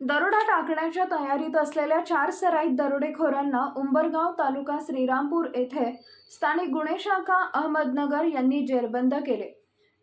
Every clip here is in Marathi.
दरोडा टाकण्याच्या तयारीत असलेल्या चार सराईत दरोडेखोरांना उंबरगाव तालुका श्रीरामपूर येथे स्थानिक गुन्हे शाखा अहमदनगर यांनी जेरबंद केले.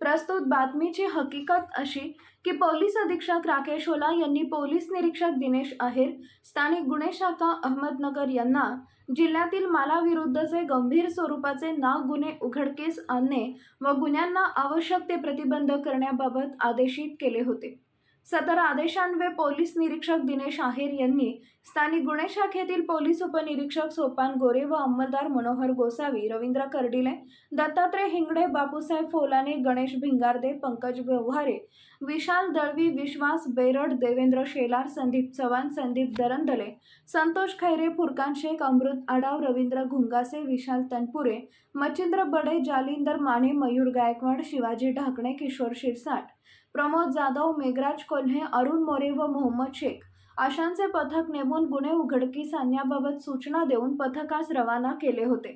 प्रस्तुत बातमीची हकीकत अशी की पोलीस अधीक्षक राकेश ओला यांनी पोलीस निरीक्षक दिनेश अहिर स्थानिक गुन्हे शाखा अहमदनगर यांना जिल्ह्यातील मालाविरुद्धचे गंभीर स्वरूपाचे नाग गुन्हे उघडकीस आणणे व गुन्ह्यांना आवश्यक ते प्रतिबंध करण्याबाबत आदेशित केले होते. सदर आदेशान्वये पोलीस निरीक्षक दिनेश आहेर यांनी स्थानिक गुन्हे शाखेतील पोलीस उपनिरीक्षक सोपान गोरे व अंमलदार मनोहर गोसावी रवींद्र कर्डिले दत्तात्रय हिंगडे बापूसाहेब फोलाने गणेश भिंगारदे पंकज व्यवहारे विशाल दळवी विश्वास बेरड देवेंद्र शेलार संदीप चव्हाण संदीप दरंदले संतोष खैरे फुरकान शेख अमृत आडाव रवींद्र घुंगासे विशाल तनपुरे मच्छिंद्र बडे जालिंदर माने मयूर गायकवाड शिवाजी ढाकणे किशोर शिरसाट प्रमोद जाधव मेघराज कोल्हे अरुण मोरे व मोहम्मद शेख आशांचे पथक नेमून गुन्हे उघडकीस आणण्याबाबत सूचना देऊन पथकास रवाना केले होते.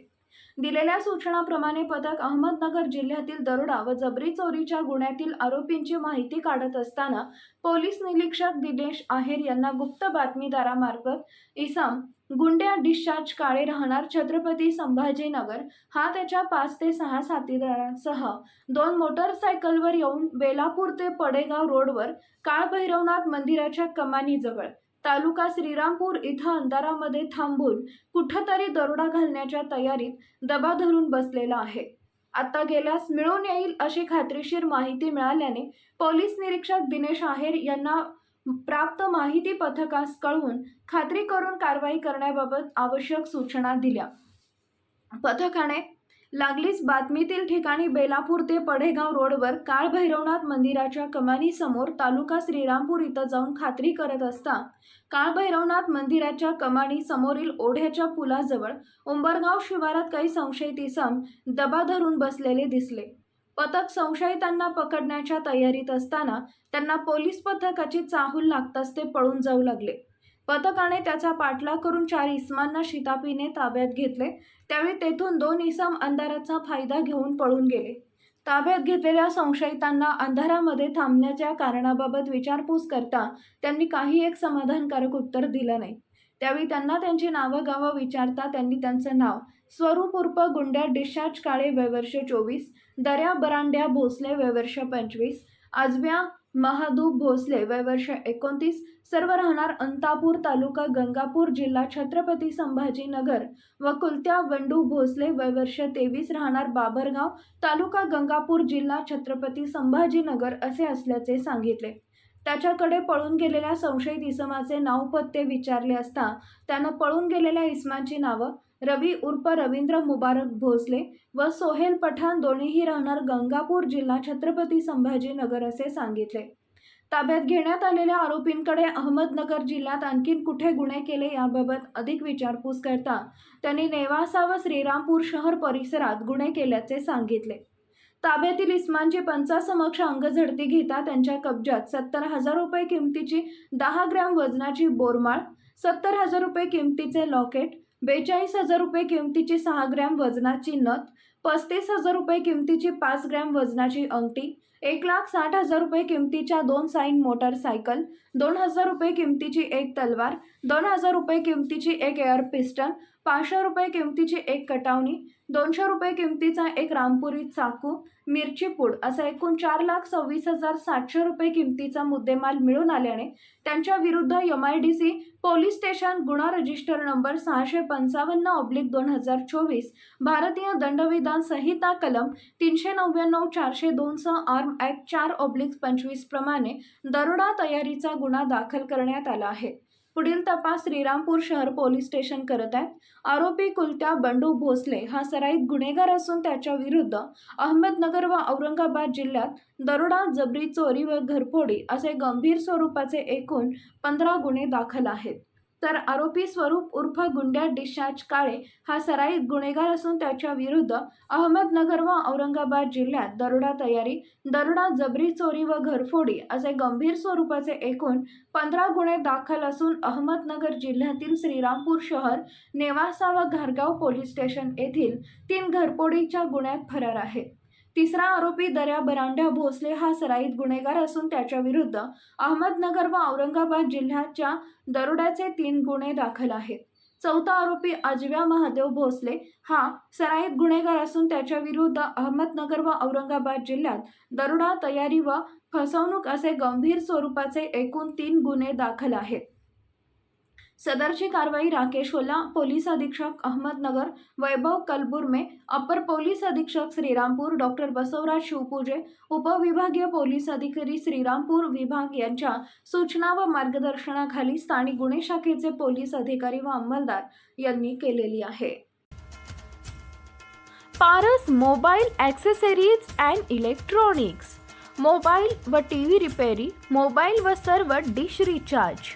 दिलेल्या सूचनाप्रमाणे पथक अहमदनगर जिल्ह्यातील दरोडा व जबरी चोरीच्या गुन्ह्यातील आरोपींची माहिती काढत असताना पोलीस निरीक्षक दिनेश आहेर यांना गुप्त बातमीदारामार्फत इसाम गुंड्या डिस्चार्ज काळे राहणार छत्रपती संभाजीनगर हा त्याच्या पाच ते सहा साथीदारांसह दोन मोटरसायकलवर येऊन बेलापूर ते पडेगाव रोडवर काळभैरवनाथ मंदिराच्या कमानीजवळ तालुका श्रीरामपूर इथं अंधारामध्ये थांबून कुठंतरी दरोडा घालण्याच्या तयारीत दबा धरून बसलेला आहे. आता गेल्यास मिळून येईल अशी खात्रीशीर माहिती मिळाल्याने पोलीस निरीक्षक दिनेश आहेर यांना प्राप्त माहिती पथकास कळवून खात्री करून कारवाई करण्याबाबत आवश्यक सूचना दिल्या. पथकाने लागलीच बातमीतील ठिकाणी बेलापूर ते पडेगाव रोडवर काळभैरवनाथ मंदिराच्या कमानीसमोर तालुका श्रीरामपूर इथं जाऊन खात्री करत असता काळभैरवनाथ मंदिराच्या कमानी समोरील ओढ्याच्या पुलाजवळ उंबरगाव शिवारात काही संशयित इसम दबा धरून बसलेले दिसले. पथक संशयितांना पकडण्याच्या तयारीत असताना त्यांना पोलीस पथकाची चाहूल लागताच ते पळून जाऊ लागले. पथकाने त्याचा पाठलाग करून चार इसमांना शितापीने ताब्यात घेतले. त्यावेळी तेथून दोन इसम अंधाराचा फायदा घेऊन पळून गेले. ताब्यात घेतलेल्या संशयितांना अंधारामध्ये थांबण्याच्या कारणाबाबत विचारपूस करता त्यांनी काही एक समाधानकारक उत्तर दिलं नाही. त्यावेळी त्यांना त्यांची नावं गावं विचारता त्यांनी त्यांचं नाव स्वरूप उर्फ गुंड्या डिस्चार्ज काळे वयवर्ष चोवीस दर्या बरांड्या भोसले वयवर्ष पंचवीस आजव्या महादूप भोसले वयवर्ष एकोणतीस सर्व राहणार अंतापूर तालुका गंगापूर जिल्हा छत्रपती संभाजीनगर व कुलत्या वंडू भोसले वय वर्ष तेवीस राहणार बाबरगाव तालुका गंगापूर जिल्हा छत्रपती संभाजीनगर असे असल्याचे सांगितले. त्याच्याकडे पळून गेलेल्या संशयित इसमाचे नाव पत्ते विचारले असता त्यानं पळून गेलेल्या इसमांची नावं रवी उर्फ रवींद्र मुबारक भोसले व सोहेल पठाण दोन्हीही राहणार गंगापूर जिल्हा छत्रपती संभाजीनगर असे सांगितले. ताब्यात घेण्यात आलेल्या आरोपींकडे अहमदनगर जिल्ह्यात आणखीन कुठे गुन्हे केले याबाबत अधिक विचारपूस करता त्यांनी नेवासा व श्रीरामपूर शहर परिसरात गुन्हे केल्याचे सांगितले. ताब्यातील इस्मानची पंचासमक्ष अंगझडती घेता त्यांच्या कब्जात सत्तर हजार रुपये किमतीची दहा ग्रॅम वजनाची बोरमाळ सत्तर हजार रुपये किमतीचे लॉकेट बेचाळीस हजार रुपये किमतीची सहा ग्रॅम वजनाची नथ पस्तीस हजार रुपये किमतीची पाच ग्रॅम वजनाची अंगठी एक लाख साठ हजार रुपये किमतीच्या दोन साईन मोटारसायकल दोन हजार रुपये किमतीची एक तलवार दोन हजार रुपये किमतीची एक एअर पिस्टल पाचशे रुपये किमतीची एक कटावणी दोनशे रुपये किमतीचा एक रामपुरी चाकू मिरची पूड असा एकूण चार लाख सव्वीस हजार सातशे रुपये किमतीचा मुद्देमाल मिळून आल्याने त्यांच्या विरुद्ध M I D C police station गुन्हा रजिस्टर नंबर सहाशे पंचावन्न ऑब्लिक दोन हजार चोवीस भारतीय दंडविधान संहिता कलम तीनशे नव्याण्णव चारशे दोनसह आर्म ॲक्ट चार ऑब्लिक पंचवीस प्रमाणे दरोडा तयारीचा गुन्हा दाखल करण्यात आला आहे. पुढील तपास श्रीरामपूर शहर पोलीस स्टेशन करत आहेत. आरोपी कुलत्या बंडू भोसले हा सराईत गुन्हेगार असून त्याच्या विरुद्ध अहमदनगर व औरंगाबाद जिल्ह्यात दरोडा जबरी चोरी व घरफोडी असे गंभीर स्वरूपाचे एकूण पंधरा गुन्हे दाखल आहेत. तर आरोपी स्वरूप उर्फ गुंड्या डिस्चार्ज काळे हा सराईत गुन्हेगार असून त्याच्या विरुद्ध अहमदनगर व औरंगाबाद जिल्ह्यात दरोडा तयारी दरोडा जबरी चोरी व घरफोडी असे गंभीर स्वरूपाचे एकूण पंधरा गुन्हे दाखल असून अहमदनगर जिल्ह्यातील श्रीरामपूर शहर नेवासा व घारगाव पोलीस स्टेशन येथील तीन घरफोडीच्या गुन्ह्यात फरार आहे. तिसरा आरोपी दर्या बरांड्या भोसले हा सराईत गुन्हेगार असून त्याच्या विरुद्ध अहमदनगर व औरंगाबाद जिल्ह्याच्या दरोड्याचे तीन गुन्हे दाखल आहेत. चौथा आरोपी अजव्या महादेव भोसले हा सराईत गुन्हेगार असून त्याच्या विरुद्ध अहमदनगर व औरंगाबाद जिल्ह्यात दरोडा तयारी व फसवणूक असे गंभीर स्वरूपाचे एकूण तीन गुन्हे दाखल आहेत. सदरची कारवाई राकेश ओला पोलीस अधीक्षक अहमदनगर वैभव कलबुर्मे अपर पोलीस अधीक्षक श्रीरामपूर डॉक्टर बसवराज शिवपूजे उपविभागीय पोलीस अधिकारी श्रीरामपूर विभाग यांच्या सूचना व मार्गदर्शनाखाली स्थानिक गुन्हे शाखेचे पोलीस अधिकारी व अंमलदार यांनी केलेली आहे. Paras mobile accessories and electronics. Mobile व टी व्ही रिपेरी मोबाईल व सर्व डिश रिचार्ज.